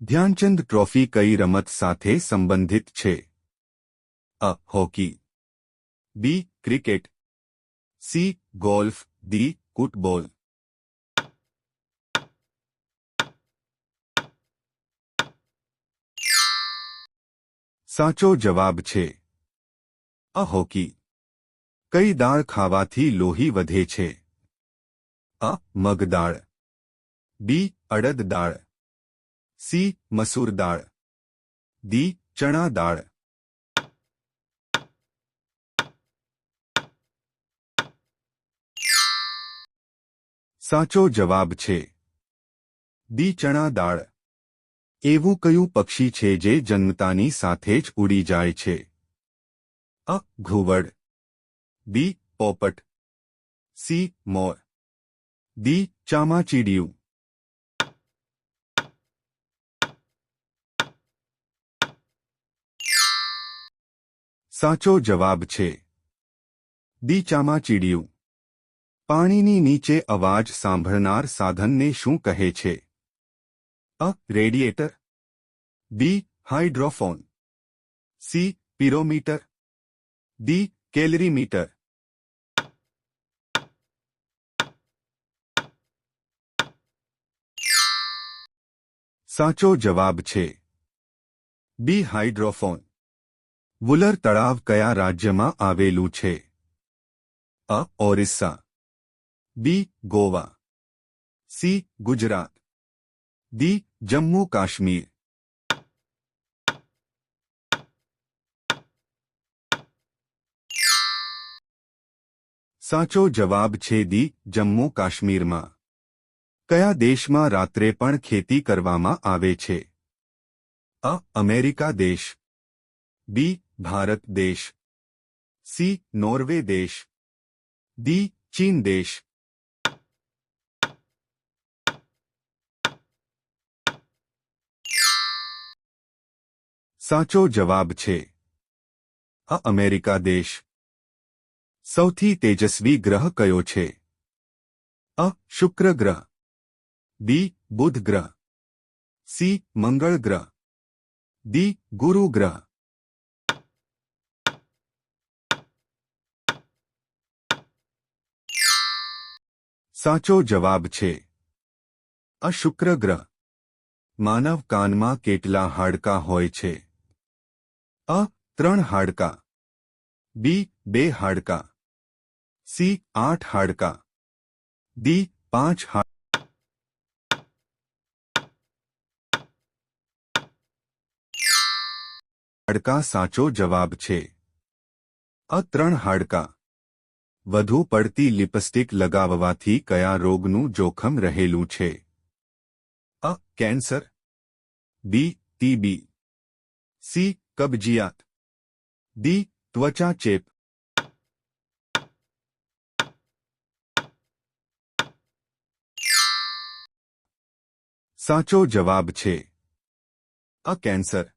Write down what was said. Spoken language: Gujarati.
ધ્યાનચંદ ટ્રોફી કઈ રમત સાથે સંબંધિત છે A hockey B cricket C golf D football સાચો જવાબ છે અ હોકી કઈ દાળ ખાવાથી લોહી વધે છે અ મગ દાળ બી અડદ દાળ સી, મસૂર દાળ. દી ચણા દાળ. સાચો જવાબ છે. દી ચણા દાળ. એવું કયું પક્ષી છે જે જન્મતાની સાથે જ ઉડી જાય છે? અ, ઘુવડ. બી, પોપટ. સી, મોર. દી ચામાચીડિયું. સાચો જવાબ છે. દી ચીડિયું પાણીની નીચે અવાજ સાંભળનાર સાધનને શું કહે છે? અ radiator B, hydrophone. C, pyrometer. D, calorimeter. સાચો જવાબ છે. બી, હાઇડ્રોફોન. વુલર તળાવ કયા રાજ્યમાં આવેલું છે A Orissa B Goa C Gujarat D Jammu Kashmir સાચો જવાબ છે દી જમ્મુ કાશ્મીરમાં કયા દેશમાં રાત્રે પણ ખેતી કરવામાં આવે છે અ અમેરિકા દેશ બી ભારત દેશ સી નોર્વે દેશ ડી ચીન દેશ સાચો જવાબ છે અ અમેરિકા દેશ સૌથી તેજસ્વી ગ્રહ કયો છે અ શુક્ર ગ્રહ બી બુધ ગ્રહ સી મંગળ ગ્રહ ડી ગુરુ ગ્રહ સાચો જવાબ છે. અ શુક્ર ગ્રહ. માનવ કાનમાં કેટલા હાડકાં હોય છે? અ, ત્રણ હાડકાં. બી, બે હાડકાં. સી, આઠ હાડકાં. ડી, પાંચ હાડકાં સાચો જવાબ છે. અ, ત્રણ હાડકાં. વધુ પડતી લિપસ્ટિક લગાવવાથી કયા રોગનું જોખમ રહેલું છે? અ, કેન્સર. બી ટીબી સી, કબજિયાત. ડી ત્વચા ચેપ સાચો જવાબ છે અ, કેન્સર.